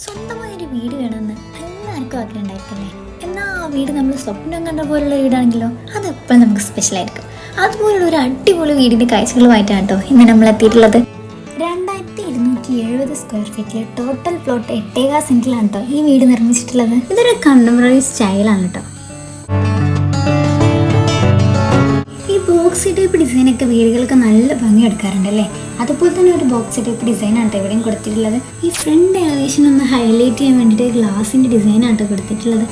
സ്വന്തമായൊരു വീട് വേണമെന്ന് എല്ലാവർക്കും ആഗ്രഹം ഉണ്ടായിരിക്കില്ലേ എന്നാൽ ആ വീട് നമ്മൾ സ്വപ്നം കണ്ട പോലുള്ള വീടാണെങ്കിലോ അതെപ്പോഴും നമുക്ക് സ്പെഷ്യൽ ആയിരിക്കും. അതുപോലുള്ള ഒരു അടിപൊളി വീടിന്റെ കാഴ്ചകളുമായിട്ടാണ് കേട്ടോ ഇന്ന് നമ്മൾ എത്തിയിട്ടുള്ളത്? രണ്ടായിരത്തി ഇരുന്നൂറ്റി എഴുപത് സ്ക്വയർ ഫീറ്റിലെ ടോട്ടൽ പ്ലോട്ട് എട്ടേകാ സെന്റിലാണ് കേട്ടോ ഈ വീട് നിർമ്മിച്ചിട്ടുള്ളത്. ഇതൊരു കണ്ടംപററി സ്റ്റൈലാണ് കേട്ടോ ബോക്സ് ടൈപ്പ് ഡിസൈനൊക്കെ വീടുകൾക്ക് നല്ല ഭംഗി എടുക്കാറുണ്ട് അല്ലേ അതുപോലെ തന്നെ ഒരു ബോക്സ് ടൈപ്പ് ഡിസൈനാണ് കേട്ടോ ഇവിടെയും കൊടുത്തിട്ടുള്ളത്. ഈ ഫ്രണ്ട് എലവേഷൻ ഒന്ന് ഹൈലൈറ്റ് ചെയ്യാൻ വേണ്ടിയിട്ട് ഗ്ലാസിന്റെ ഡിസൈനാണ് കേട്ടോ കൊടുത്തിട്ടുള്ളത്.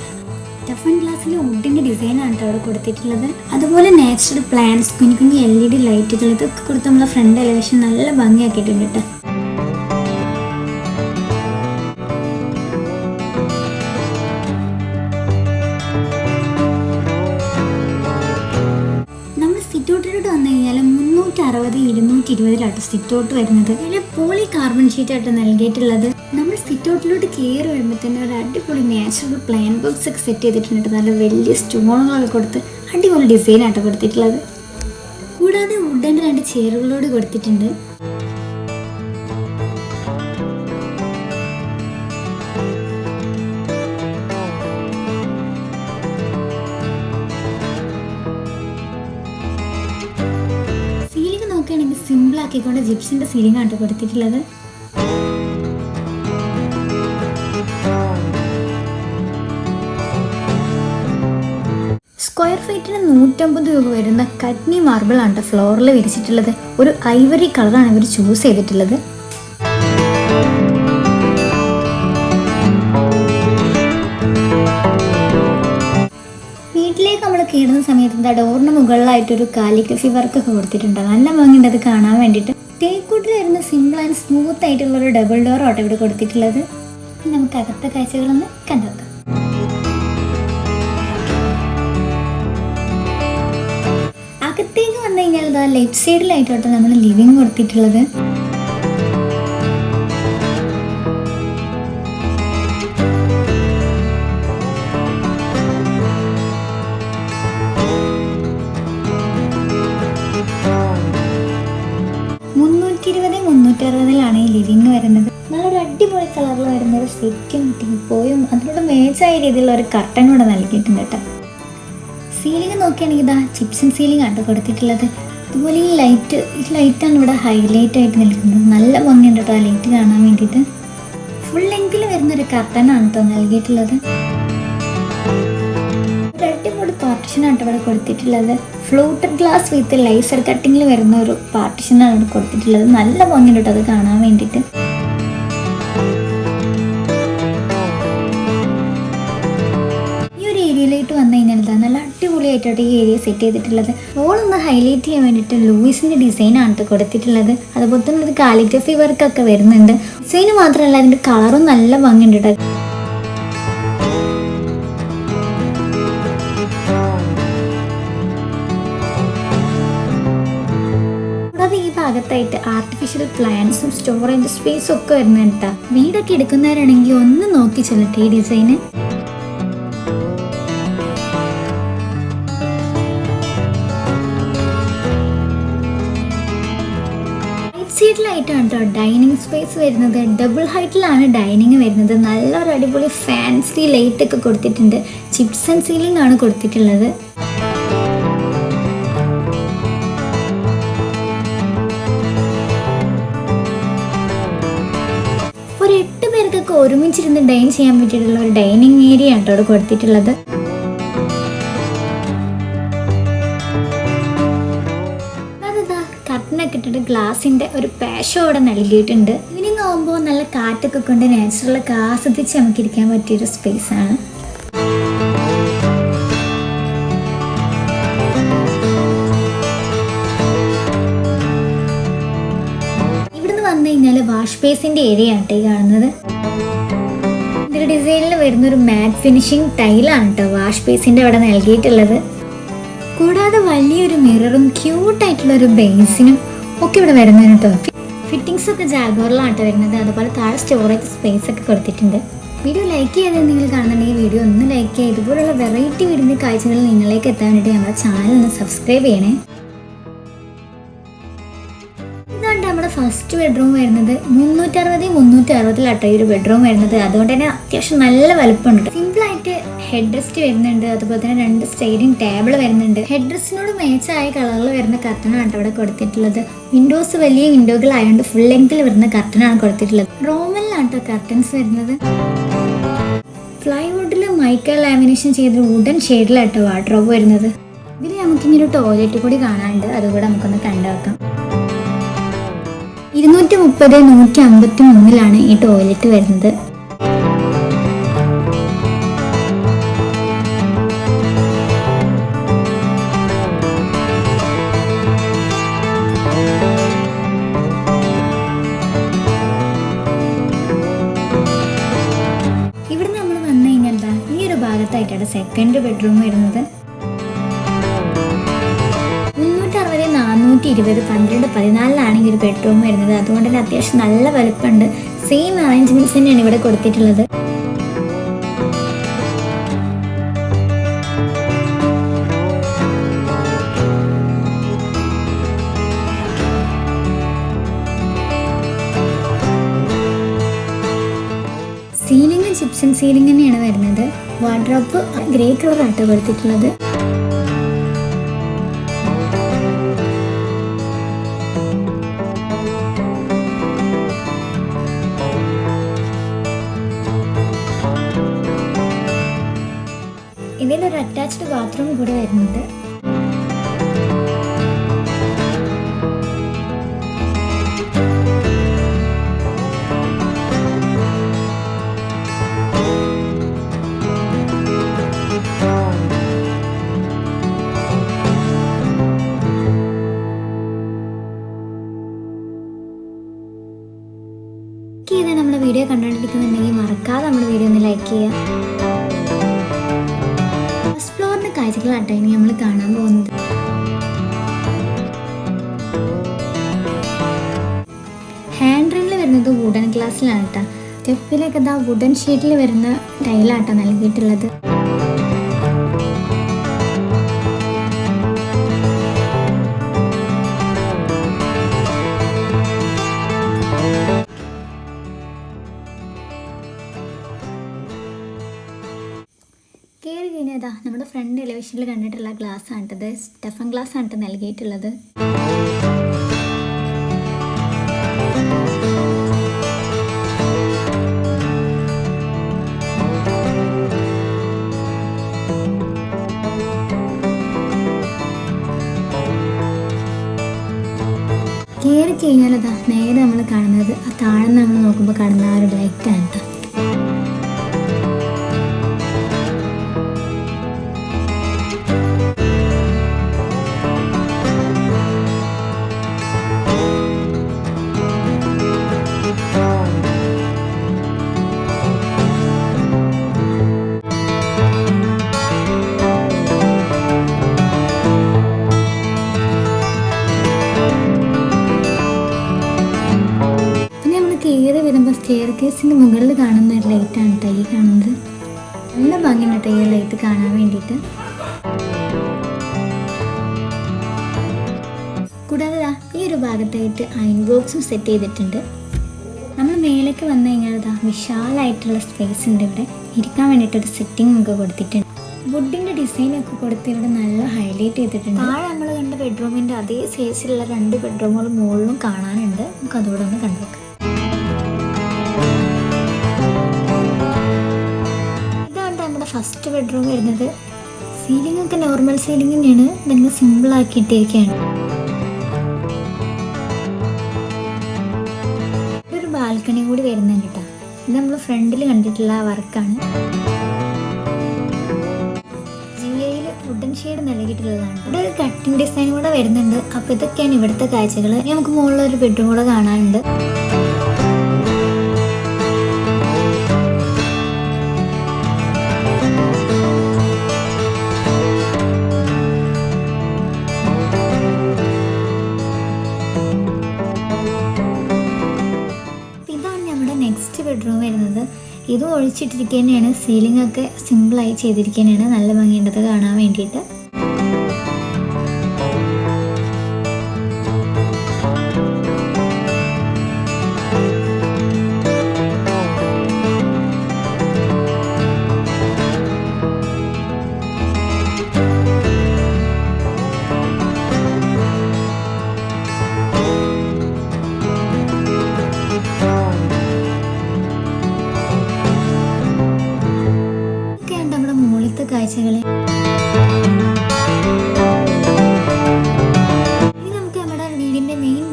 ടഫൺ ഗ്ലാസ്സിലെ വുഡിന്റെ ഡിസൈനാണ് കേട്ടോ അവിടെ കൊടുത്തിട്ടുള്ളത്. അതുപോലെ നാച്ചുറൽ പ്ലാന്റ്സ് കുഞ്ഞു കുഞ്ഞു എൽ ഇ ഡി ലൈറ്റുകൾ ഇതൊക്കെ കൊടുത്ത് നമ്മളെ ഫ്രണ്ട് എലവേഷൻ നല്ല ഭംഗിയാക്കിയിട്ടുണ്ട് കേട്ടോ. അറുപത് ഇരുന്നൂറ്റി ഇരുപതിലാട്ടോ സിറ്റ് ഔട്ട് വരുന്നത്. ഇതിൽ പോളി കാർബൺ ഷീറ്റ് ആയിട്ട് നൽകിയിട്ടുള്ളത്. നമ്മൾ സിറ്റ് ഔട്ടിലോട്ട് കയറി വരുമ്പോൾ തന്നെ ഒരു അടിപൊളി നാച്ചുറൽ പ്ലാൻ ബോക്സ് ഒക്കെ സെറ്റ് ചെയ്തിട്ടുണ്ട്. നല്ല വലിയ സ്റ്റോണുകളൊക്കെ കൊടുത്ത് അടിപൊളി ഡിസൈൻ ആട്ടോ കൊടുത്തിട്ടുള്ളത്. കൂടാതെ വുഡന്റെ രണ്ട് ചെയറുകളോട് കൊടുത്തിട്ടുണ്ട്. ആക്കിക്കൊണ്ട് ജിപ്സിന്റെ സീലിംഗ് ആണ് കൊടുത്തിട്ടുള്ളത്. സ്ക്വയർ ഫീറ്റിന് നൂറ്റമ്പത് രൂപ വരുന്ന കഡ്നി മാർബിൾ ആണ് ഫ്ലോറിൽ വിരിച്ചിട്ടുള്ളത്. ഒരു ഐവറി കളറാണ് ഇവർ ചൂസ് ചെയ്തിട്ടുള്ളത്. വീട്ടിലേക്ക് നമ്മൾ കയറുന്ന സമയത്ത് എന്താ ഡോറിന് മുകളിലായിട്ട് ഒരു കാലിഗ്രഫി വർക്കൊക്കെ കൊടുത്തിട്ടുണ്ട്? നല്ല ഭംഗിയുണ്ട് അത് കാണാൻ വേണ്ടിയിട്ട്. തേക്കൂട്ടിൽ വരുന്ന സിമ്പിൾ ആൻഡ് സ്മൂത്ത് ആയിട്ടുള്ള ഒരു ഡബിൾ ഡോർ ഓട്ടോ ഇവിടെ കൊടുത്തിട്ടുള്ളത്. നമുക്ക് അകത്തെ കാഴ്ചകളൊന്ന് കണ്ടുവെക്കാം അകത്തേക്ക് വന്നു കഴിഞ്ഞാൽ ലെഫ്റ്റ് സൈഡിലായിട്ടോട്ടെ നമ്മൾ ലിവിങ് കൊടുത്തിട്ടുള്ളത്. ലിവിങ് വരുന്നത്. നല്ലൊരു അടിപൊളി കളറിൽ വരുന്ന ഒരു സെറ്റും ടീപ്പോയും അതിനോട് മേച്ചായ രീതിയിലുള്ള ഒരു കർട്ടൻ കൂടെ നൽകിയിട്ടുണ്ട് കേട്ടോ. സീലിംഗ് നോക്കുകയാണെങ്കിൽ ഇതാ ചിപ്സൺ സീലിംഗ് ആണ് കൊടുത്തിട്ടുള്ളത്. അതുപോലെ ഈ ലൈറ്റ് ഈ ലൈറ്റാണ് ഇവിടെ ഹൈലൈറ്റ് ആയിട്ട് നിൽക്കുന്നത്. നല്ല ഭംഗിയുണ്ട് കേട്ടോ ആ ലൈറ്റ് കാണാൻ വേണ്ടിയിട്ട്. ഫുൾ ലെങ്തിൽ വരുന്ന ഒരു കർട്ടനാണ് കേട്ടോ നൽകിയിട്ടുള്ളത്. ഒരു അടിപൊളി പാർട്ടിഷനാണ് ഇവിടെ കൊടുത്തിട്ടുള്ളത്. ഫ്ലൂട്ടഡ് ഗ്ലാസ് വിത്ത് ലൈസർ കട്ടിങ്ങിൽ വരുന്ന ഒരു പാർട്ടിഷനാണ് കൊടുത്തിട്ടുള്ളത്. നല്ല ഭംഗിയുണ്ട് അത് കാണാൻ വേണ്ടിയിട്ട് ഈ ഒരു ഏരിയയിലേക്ക് വന്നു കഴിഞ്ഞാൽ നല്ല അടിപൊളിയായിട്ടാണ് ഈ ഏരിയ സെറ്റ് ചെയ്തിട്ടുള്ളത്. ഓളൊന്ന് ഹൈലൈറ്റ് ചെയ്യാൻ വേണ്ടിയിട്ട് ഡിസൈൻ ആണ് ട്ടോ കൊടുത്തിട്ടുള്ളത്. അതുപോലെ തന്നെ ഒരു കാലിഗ്രഫി വർക്ക് ഒക്കെ വരുന്നുണ്ട്. ഡിസൈൻ മാത്രമല്ല അതിന്റെ കളറും നല്ല ഭംഗിയുണ്ട് കേട്ടോ ഈ ഭാഗത്തായിട്ട് ആർട്ടിഫിഷ്യൽ പ്ലാന്റ്സും സ്റ്റോറേജ് സ്പേസും ഒക്കെ വരുന്നത് കേട്ടാ വീടൊക്കെ എടുക്കുന്നവരാണെങ്കിൽ ഒന്ന് നോക്കി ചെല്ലട്ടെ ഈ ഡിസൈന് സൈഡിലായിട്ടാണ് കേട്ടോ ഡൈനിങ് സ്പേസ് വരുന്നത്. ഡബിൾ ഹൈറ്റിലാണ് ഡൈനിങ് വരുന്നത്. നല്ലൊരു അടിപൊളി ഫാൻസി ലൈറ്റ് ഒക്കെ കൊടുത്തിട്ടുണ്ട്. ചിപ്സ് ആൻഡ് സീലിംഗ് ആണ് കൊടുത്തിട്ടുള്ളത്. പേർക്കൊക്കെ ഒരുമിച്ചിരുന്ന് ഡൈൻ ചെയ്യാൻ പറ്റിയിട്ടുള്ള ഒരു ഡൈനിങ് ഏരിയ ആണ് അവിടെ കൊടുത്തിട്ടുള്ളത്. കർട്ടനൊക്കെ ഇട്ടിട്ട് ഗ്ലാസിന്റെ ഒരു പാഷോ അവിടെ നൽകിയിട്ടുണ്ട്. ഈവനിങ് ആകുമ്പോൾ നല്ല കാറ്റൊക്കെ കൊണ്ട് നാച്ചുറലൊക്കെ ആസ്വദിച്ച് നമുക്ക് ഇരിക്കാൻ പറ്റിയൊരു സ്പേസ് ആണ്. ഇവിടുന്ന് വന്നു കഴിഞ്ഞാൽ വാഷ് ബേസിന്റെ ഏരിയ ആണ് കാണുന്നത്. ഇതിന്റെ ഡിസൈനിൽ വരുന്ന ഒരു മാറ്റ് ഫിനിഷിംഗ് ടൈലാണ് കേട്ടോ വാഷ് ബേസിന്റെ അവിടെ നൽകിയിട്ടുള്ളത്. കൂടാതെ വലിയൊരു മിററും ക്യൂട്ടായിട്ടുള്ള ഒരു ബേസിനും ഒക്കെ ഇവിടെ വരുന്നത് കേട്ടോ ഫിറ്റിങ്സ് ഒക്കെ ജാഗോറിലാണ് കേട്ടോ വരുന്നത്. അതുപോലെ താഴെ സ്റ്റോറേജ് സ്പേസ് ഒക്കെ കൊടുത്തിട്ടുണ്ട്. വീഡിയോ ലൈക്ക് ചെയ്യാതെ നിങ്ങൾ കാണുന്നുണ്ടെങ്കിൽ വീഡിയോ ഒന്ന് ലൈക്ക് ചെയ്യുക. ഇതുപോലുള്ള വെറൈറ്റി വീടിന്റെ കാഴ്ചകൾ നിങ്ങളിലേക്ക് എത്താൻ വേണ്ടിയിട്ട് നമ്മുടെ ചാനൽ ഒന്ന് സബ്സ്ക്രൈബ് ചെയ്യണേ. ഫസ്റ്റ് ബെഡ്റൂം വരുന്നത് മുന്നൂറ്ററുപത് മുന്നൂറ്റി അറുപതിലാട്ടോ ഈ ഒരു ബെഡ്റൂം വരുന്നത്. അതുകൊണ്ട് തന്നെ അത്യാവശ്യം നല്ല വലുപ്പമുണ്ട്. സിമ്പിൾ ആയിട്ട് ഹെഡ് റെസ്റ്റ് വരുന്നുണ്ട്. അതുപോലെ തന്നെ രണ്ട് സ്റ്റൈലിംഗ് ടേബിൾ വരുന്നുണ്ട്. ഹെഡ് റെസ്റ്റിനോട് മേച്ചായ കളറിൽ വരുന്ന കർട്ടനാണ് അവിടെ കൊടുത്തിട്ടുള്ളത്. വിൻഡോസ് വലിയ വിൻഡോകളായതുകൊണ്ട് ഫുൾ ലെങ്തിൽ വരുന്ന കർട്ടനാണ് കൊടുത്തിട്ടുള്ളത്. റോമലിലാണ് കർട്ടൻസ് വരുന്നത്. ഫ്ലൈവുഡിൽ മൈക്കൽ ലാമിനേഷൻ ചെയ്ത വുഡൻ ഷെയ്ഡിലാട്ടോ വാർഡ്രോബ് വരുന്നത്. ഇതിൽ നമുക്കിങ്ങനെ ടോയ്ലറ്റ് കൂടി കാണാനുണ്ട്. അതുകൂടെ നമുക്കൊന്ന് കണ്ടു വെക്കാം ഇരുന്നൂറ്റി മുപ്പത് നൂറ്റി അമ്പത്തി മൂന്നിലാണ് ഈ ടോയ്ലറ്റ് വരുന്നത്. ഇവിടെ നമ്മൾ വന്നു കഴിഞ്ഞാൽ ഈ ഒരു ഭാഗത്തായിട്ടാണ് സെക്കൻഡ് ബെഡ്റൂം വരുന്നത്. നാനൂറ്റി ഇരുപത് പന്ത്രണ്ട് പതിനാലിലാണ് ഈ ഒരു ബെഡ്റൂം വരുന്നത്. അതുകൊണ്ട് തന്നെ അത്യാവശ്യം നല്ല വലുപ്പമുണ്ട്. സെയിം അറേഞ്ച്മെന്റ്സ് തന്നെയാണ് ഇവിടെ കൊടുത്തിട്ടുള്ളത്. സീലിംഗ് ചിപ്സും സീലിംഗ് തന്നെയാണ് വരുന്നത്. വാർഡ്രോപ്പ് ഗ്രേ കളർ ആട്ടോ കൊടുത്തിട്ടുള്ളത്. അറ്റാച്ച്ഡ് ബാത്റൂം കൂടി വരുന്നുണ്ട്. ഇത് നമ്മുടെ വീഡിയോ കണ്ടുകൊണ്ടിരിക്കുന്നുണ്ടെങ്കിൽ മറക്കാതെ നമ്മുടെ വീഡിയോ ഒന്ന് ലൈക്ക് ചെയ്യുക. കാഴ്ചകളാട്ടോ ഇനി നമ്മൾ കാണാൻ പോകുന്നത്. ഹാൻഡ് റെയിൽ വരുന്നത് വുഡൻ ഗ്ലാസ്സിലാണ് കേട്ടോ. സ്റ്റെപ്പിലൊക്കെ ഇതാ വുഡൻ ഷീറ്റിൽ വരുന്ന ടൈലാട്ടോ നൽകിയിട്ടുള്ളത്. ഫ്രണ്ട് എലിവേഷനിൽ കണ്ടിട്ടുള്ള ഗ്ലാസ് ആണിട്ടത് സ്റ്റഫൻ ഗ്ലാസ് ആണ് ട്ടോ നൽകിയിട്ടുള്ളത്. സ്റ്റെയർ കേസിന്റെ മുകളിൽ കാണുന്ന ഒരു ലൈറ്റാണ് തൈ കാണുന്നത്. നല്ല ഭംഗിയുണ്ട് ഈ ലൈറ്റ് കാണാൻ വേണ്ടിയിട്ട്. കൂടാതെ ഈ ഒരു ഭാഗത്തായിട്ട് അയൺ ബോക്സും സെറ്റ് ചെയ്തിട്ടുണ്ട്. നമ്മൾ മേലേക്ക് വന്നു കഴിഞ്ഞാൽ ഇതാ വിശാലമായിട്ടുള്ള സ്പേസ് ഉണ്ട് ഇവിടെ. ഇരിക്കാൻ വേണ്ടിയിട്ടൊരു സെറ്റിംഗ് ഒക്കെ കൊടുത്തിട്ടുണ്ട്. വുഡിന്റെ ഡിസൈനൊക്കെ കൊടുത്ത് ഇവിടെ നല്ല ഹൈലൈറ്റ് ചെയ്തിട്ടുണ്ട്. താഴെ നമ്മൾ കണ്ട ബെഡ്റൂമിന്റെ അതേ സൈസിലുള്ള രണ്ട് ബെഡ്റൂമുകൾ മുകളിലും കാണാനുണ്ട്. നമുക്ക് അതുകൂടെ ഒന്ന് കണ്ടുവെക്കാം ഫസ്റ്റ് ബെഡ്റൂം വരുന്നത്. സീലിംഗ് ഒക്കെ നോർമൽ സീലിംഗ് തന്നെയാണ്. നല്ല സിമ്പിൾ ആക്കിയിട്ടിരിക്കുകയാണ് ഒരു ബാൽക്കണി കൂടി വരുന്നുണ്ട് കേട്ടോ. ഇത് നമ്മൾ ഫ്രണ്ടിൽ കണ്ടിട്ടുള്ള വർക്കാണ്. വുഡൻ ഷെയ്ഡ് നൽകിയിട്ടുള്ളതാണ്. ഇവിടെ ഒരു കട്ടിംഗ് ഡിസൈൻ കൂടെ വരുന്നുണ്ട്. അപ്പോൾ ഇതൊക്കെയാണ് ഇവിടുത്തെ കാഴ്ചകൾ നമുക്ക് മുകളിൽ ഒരു ബെഡ്റൂം കൂടെ കാണാനുണ്ട്. തന്നെയാണ് സീലിംഗ് ഒക്കെ സിമ്പിളായി ചെയ്തിരിക്കുന്നതാണ് നല്ല ഭംഗിയുണ്ടത് കാണാൻ വേണ്ടിയിട്ട്.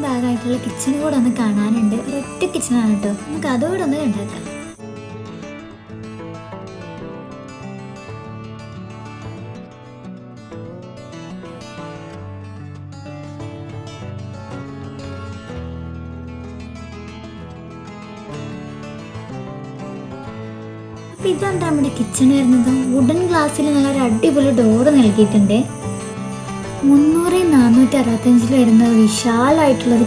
ഭാഗമായിട്ടുള്ള കിച്ചൺ കൂടെ ഒന്ന് കാണാനുണ്ട്. ഒരൊറ്റ കിച്ചണാണ് കേട്ടോ. നമുക്ക് അതുകൂടെ ഒന്ന് കണ്ടാക്കാം. ഇതാണ് നമ്മുടെ കിച്ചൺ വരുന്നത്? വുഡൻ ഗ്ലാസ്സിൽ നല്ലൊരു അടിപൊളി ഡോറ് നൽകിയിട്ടുണ്ട്. മുന്നൂറ് നാനൂറ്റി അറുപത്തഞ്ചിൽ വരുന്ന വിശാലമായിട്ടുള്ള ഒരു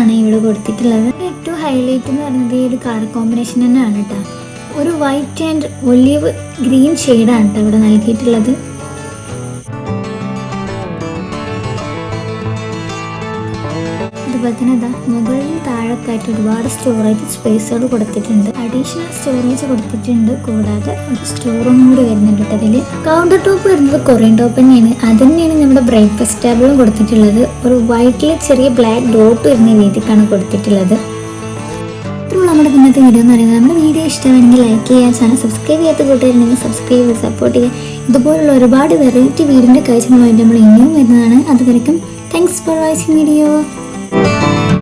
ആണ് ഇവിടെ കൊടുത്തിട്ടുള്ളത്. ഏറ്റവും ഹൈലൈറ്റ് എന്ന് പറയുന്നത് ഈ ഒരു കളർ കോമ്പിനേഷൻ തന്നെയാണ് കേട്ടോ ഒരു വൈറ്റ് ആൻഡ് ഒലിവ് ഗ്രീൻ ഷെയ്ഡാണ് കേട്ടോ ഇവിടെ നൽകിയിട്ടുള്ളത്. താഴൊക്കെയായിട്ട് ഒരുപാട് സ്റ്റോറേജ് സ്പേസുകൾ കൊടുത്തിട്ടുണ്ട്. അഡീഷണൽ സ്റ്റോറേജ് കൊടുത്തിട്ടുണ്ട്. കൂടാതെ ഒരു സ്റ്റോറും കൂടി വരുന്നുണ്ട് അതിൽ കൗണ്ടർ ടോപ്പ് വരുന്നത് കൊറിയൻ ടോപ്പ് തന്നെയാണ്. അത് തന്നെയാണ് നമ്മുടെ ബ്രേക്ക്ഫാസ്റ്റ് ടേബിളും കൊടുത്തിട്ടുള്ളത്. ഒരു വൈറ്റിൽ ചെറിയ ബ്ലാക്ക് ഡോട്ട് വരുന്ന രീതിക്കാണ് കൊടുത്തിട്ടുള്ളത്. ഇത്രയുള്ള നമ്മുടെ ഇന്നത്തെ വീഡിയോ എന്ന് പറയുന്നത്. നമ്മുടെ വീഡിയോ ഇഷ്ടമാണെങ്കിൽ ലൈക്ക് ചെയ്യുക ചാനൽ സബ്സ്ക്രൈബ് ചെയ്യാത്ത കൂട്ടുകാരുണ്ടെങ്കിൽ സബ്സ്ക്രൈബ് ചെയ്ത് സപ്പോർട്ട് ചെയ്യുക. ഇതുപോലുള്ള ഒരുപാട് വെറൈറ്റി വീടിന്റെ കാഴ്ചകളുമായിട്ട് നമ്മൾ ഇനിയും വരുന്നതാണ്. അതുവരെക്കും താങ്ക്സ് ഫോർ വാച്ചിങ് വീഡിയോ